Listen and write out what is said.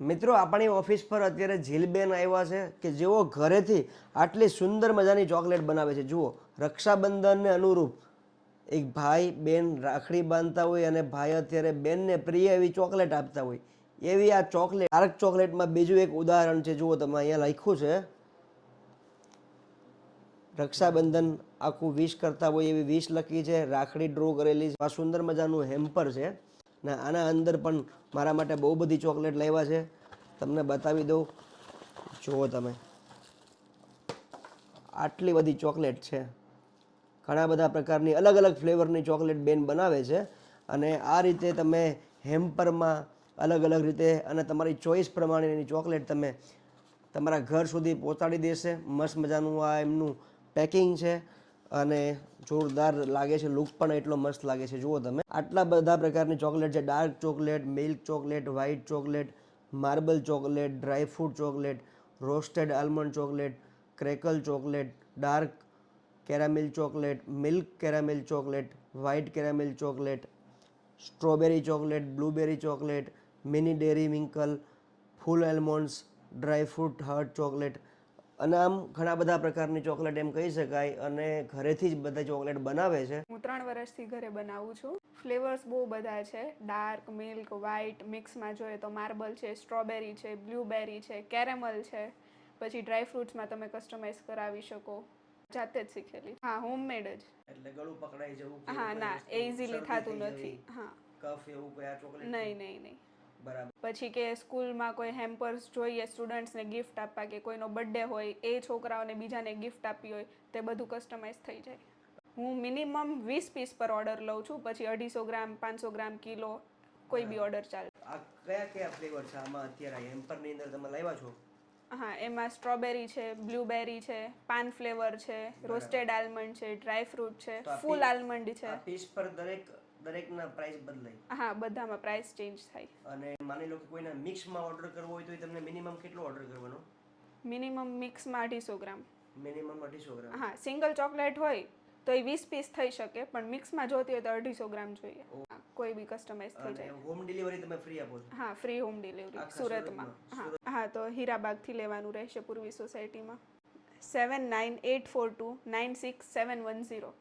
મિત્રો, આપણી ઓફિસ પર અત્યારે ઝીલબેન આવ્યા છે કે જેઓ ઘરેથી આટલી સુંદર મજાની ચોકલેટ બનાવે છે. જુઓ, રક્ષાબંધનને અનુરૂપ એક ભાઈ, બેન રાખડી બાંધતા હોય અને ભાઈ અત્યારે બેનને પ્રિય એવી ચોકલેટ આપતા હોય. એવી આ ચોકલેટ ડાર્ક ચોકલેટમાં બીજું એક ઉદાહરણ છે. જુઓ, તમે અહીંયા લખ્યું છે, રક્ષાબંધન આખું વિશ કરતા હોય એવી વિશ લખી છે. રાખડી ડ્રો કરેલી છે. આ સુંદર મજાનું હેમ્પર છે. ને આના અંદર પણ મારા માટે બહુ બધી ચોકલેટ લાવ્યા છે. તમને બતાવી દઉં. જુઓ તમે. આટલી બધી ચોકલેટ છે. ઘણા બધા પ્રકારની અલગ અલગ ફ્લેવરની ચોકલેટ બેન બનાવે છે અને આ રીતે તમે હેમ્પરમાં અલગ અલગ રીતે અને તમારી ચોઈસ પ્રમાણેની ચોકલેટ તમે તમારા ઘર સુધી પહોંચાડી દેશે. મસ્ત મજાનું આ એમનું પેકિંગ છે. અને જોરદાર લાગે છે લુક પણ એટલો મસ્ત લાગે છે. જુઓ તમે. આટલા બધા પ્રકારની ચોકલેટ છે. Dark chocolate milk chocolate white chocolate marble chocolate dry fruit chocolate roasted almond chocolate crackle chocolate dark caramel chocolate milk caramel chocolate white caramel chocolate strawberry chocolate blueberry chocolate mini dairy winkle full almonds dry fruit heart chocolate અને આમ ઘણા બધા પ્રકારની chocolate એમ કહી શકાય અને ઘરેથી જ બધા ચોકલેટ બનાવે છે. હું ત્રણ વર્ષથી ઘરે બનાવું છું. ફ્લેવર્સ બહુ બધા છે. ડાર્ક મિલ્ક વ્હાઇટ મિક્સમાં જોઈએ તો માર્બલ છે સ્ટ્રોબેરી છે બ્લ્યુબેરી છે કેરેમલ છે. પછી ડ્રાય ફ્રૂટ્સમાં તમે કસ્ટમાઇઝ કરાવી શકો. જાતે જ શીખેલી. હા હોમમેડ જ. એટલે ગળું પકડાઈ જવું હા ના એ ઇઝીલી થતું નથી. હા. કફ એવું કોઈ આ ચોકલેટ નહીં નહીં નહીં. પછી કે સ્કૂલમાં કોઈ હેમ્પર્સ જોઈએ સ્ટુડન્ટ્સને ગિફ્ટ આપવા કે કોઈનો બર્થડે હોય એ છોકરાઓને બીજાને ગિફ્ટ આપી હોય તે બધું કસ્ટમાઇઝ થઈ જાય. હું મિનિમમ વીસ પીસ પર ઓર્ડર લઉં છું પછી અઢીસો ગ્રામ પાંચસો ગ્રામ કિલો કોઈ બી ઓર્ડર ચાલે. આ કયા કયા ફ્લેવર છે? આમાં અત્યારે હેમ્પરની અંદર તમે લાવ્યા છો? હા એમાં સ્ટ્રોબેરી છે બ્લ્યુબેરી છે પાન ફ્લેવર છે રોસ્ટેડ આલમંડ છે ડ્રાય ફ્રૂટ છે ફૂલ આલમંડ છે. પીસ પર દરેક દરેકના પ્રાઇસ બદલાય. હા બધામાં પ્રાઇસ ચેન્જ થાય. અને માની લો કે કોઈને મિક્સમાં ઓર્ડર કરવો હોય તો તમને મિનિમમ કેટલો ઓર્ડર કરવાનો? મિનિમમ મિક્સમાં અઢીસો ગ્રામ. મિનિમમ અઢીસો ગ્રામ. હા સિંગલ ચોકલેટ હોય તો એ વીસ પીસ થઈ શકે પણ મિક્સમાં જોતી હોય તો અઢીસો ગ્રામ જોઈએ. કોઈ બી કસ્ટમાઇઝ થઈ જાય. હોમ ડિલિવરી તમે ફ્રી આપો છો? હા ફ્રી હોમ ડિલિવરી સુરતમાં. સુરતમાં? હા હા તો હીરાબાગથી લેવાનું રહેશે પૂર્વી સોસાયટીમાં seven nine eight four two nine six seven one zero